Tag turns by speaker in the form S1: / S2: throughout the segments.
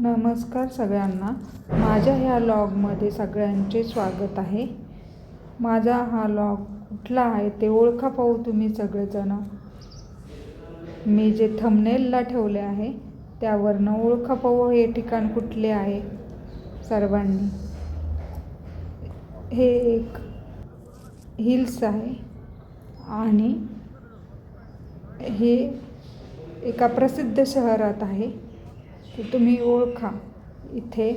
S1: नमस्कार सगळ्यांना. माझ्या ह्या लॉगमध्ये सगळ्यांचे स्वागत आहे. माझा हा लॉग कुठला आहे ते ओळखा पाहू तुम्ही सगळेजणं. मी जे थंबनेलला ठेवले आहे त्यावरनं ओळखा पाहू हे ठिकाण कुठले आहे सर्वांनी. हे एक हिल्स आहे आणि हे एका प्रसिद्ध शहरात आहे. तर तुम्ही ओळखा. इथे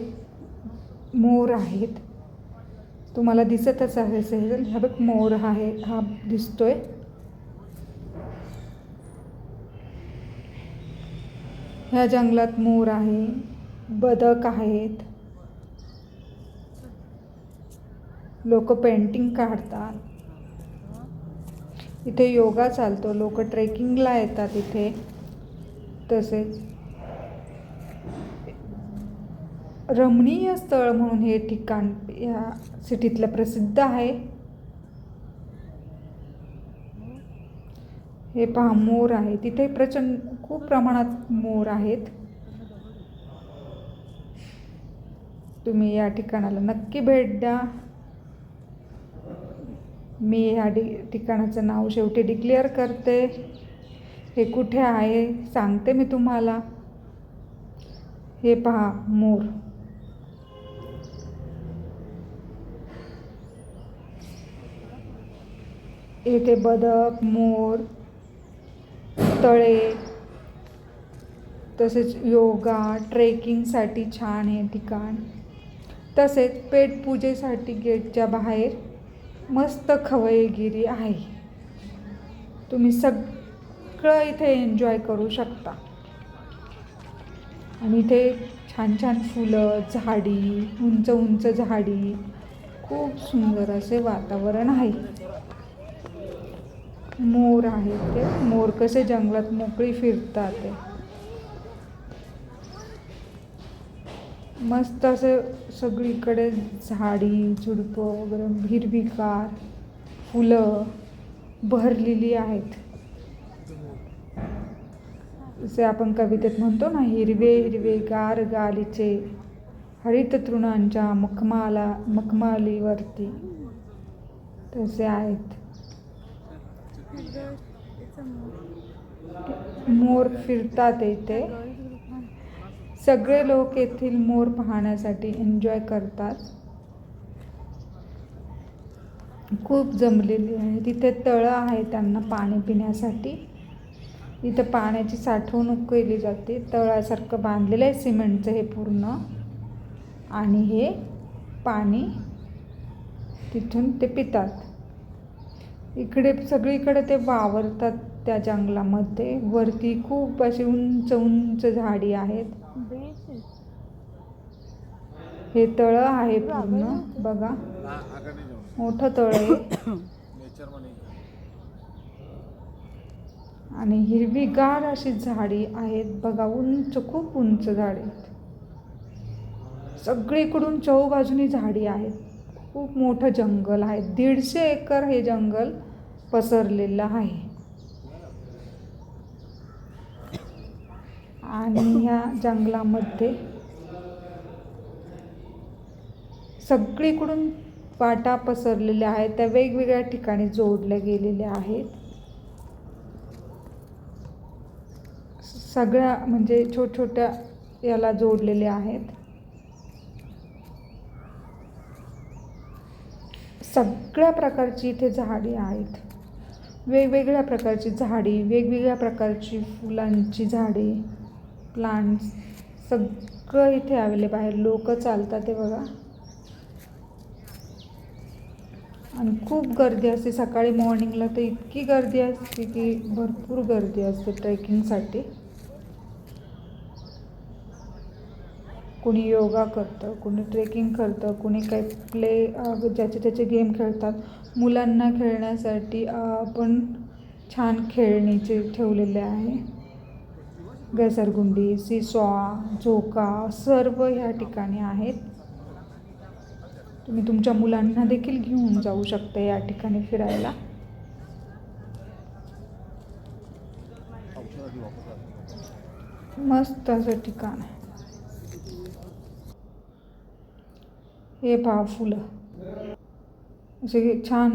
S1: मोर आहेत. तुम्हाला दिसतच आहे असेल हा बघ मोर आहे. हा दिसतोय. ह्या जंगलात मोर आहे. बदक आहेत. लोक पेंटिंग काढतात. इथे योगा चालतो. लोक ट्रेकिंगला येतात इथे. तसेच रमणीय स्थळ म्हणून हे ठिकाण या सिटीतलं प्रसिद्ध आहे. हे पहा मोर आहे. तिथे प्रचंड खूप प्रमाणात मोर आहेत. तुम्ही या ठिकाणाला नक्की भेट द्या. मी ह्या डि ठिकाणाचं नाव शेवटी डिक्लेअर करते. हे कुठे आहे? सांगते मी तुम्हाला. हे पहा मोर. येथे बदक मोर तळे तसेच योगा ट्रेकिंगसाठी छान हे ठिकाण. तसेच पेटपूजेसाठी गेटच्या बाहेर मस्त खवयगिरी आहे. तुम्ही सगळं इथे एन्जॉय करू शकता. आणि इथे छान छान फुलं झाडी उंच उंच झाडी खूप सुंदर असे वातावरण आहे. मोर आहेत ते. मोर कसे जंगलात मोकळी फिरतात ते. मस्त असं सगळीकडे झाडी झुडपं वगैरे हिरवीगार फुलं भरलेली आहेत. जसे आपण कवितेत म्हणतो ना हिरवे हिरवे गार गालीचे हरित तृणांच्या मखमाला मखमालीवरती तसे आहेत. मोर फिरतात इथे. सगळे लोक येथील मोर पाहण्यासाठी एन्जॉय करतात. खूप जमलेली आहे. तिथे तळं आहे त्यांना पाणी पिण्यासाठी. इथं पाण्याची साठवणूक केली जाते. तळासारखं बांधलेलं आहे सिमेंटचं हे पूर्ण. आणि हे पाणी तिथून ते पितात. इकडे सगळीकडे ते वावरतात त्या जंगलामध्ये. वरती खूप अशी उंच उंच झाडी आहेत. हे तळं आहे पूर्ण बघा. मोठं तळं आहे. आणि हिरवीगार अशी झाडी आहेत. बघा उंच खूप उंच झाडी आहेत. सगळीकडून चहूबाजूनी झाडी आहेत. खूप मोठं जंगल आहे. दीडशे एकर हे जंगल पसरलेलं आहे. आणि ह्या जंगलामध्ये सगळीकडून वाटा पसरलेल्या आहेत. त्या वेगवेगळ्या ठिकाणी जोडल्या गेलेल्या आहेत. सगळ्या म्हणजे छोट छोट्या याला जोडलेल्या आहेत. सगळ्या प्रकारची इथे झाडी आहेत. वेगवेगळ्या प्रकारची झाडी वेगवेगळ्या प्रकारची फुलांची झाडे प्लांट्स सगळं इथे अवेलेबल आहे. लोक चालतात ते बघा. आणि खूप गर्दी असते. सकाळी मॉर्निंगला तर इतकी गर्दी असते की भरपूर गर्दी असते ट्रेकिंगसाठी कुणी योगा करतं कुणी ट्रेकिंग करतं कुणी काही प्ले ज्याचे त्याचे गेम खेळतात. मुलांना खेळण्यासाठी आपण छान खेळणीचे ठेवलेले आहे. घसरगुंडी सिसॉ झोका सर्व ह्या ठिकाणी आहेत. तुम्ही तुमच्या मुलांना देखील घेऊन जाऊ शकता या ठिकाणी फिरायला. मस्त असं ठिकाण आहे. हे पहा फुलं. असे छान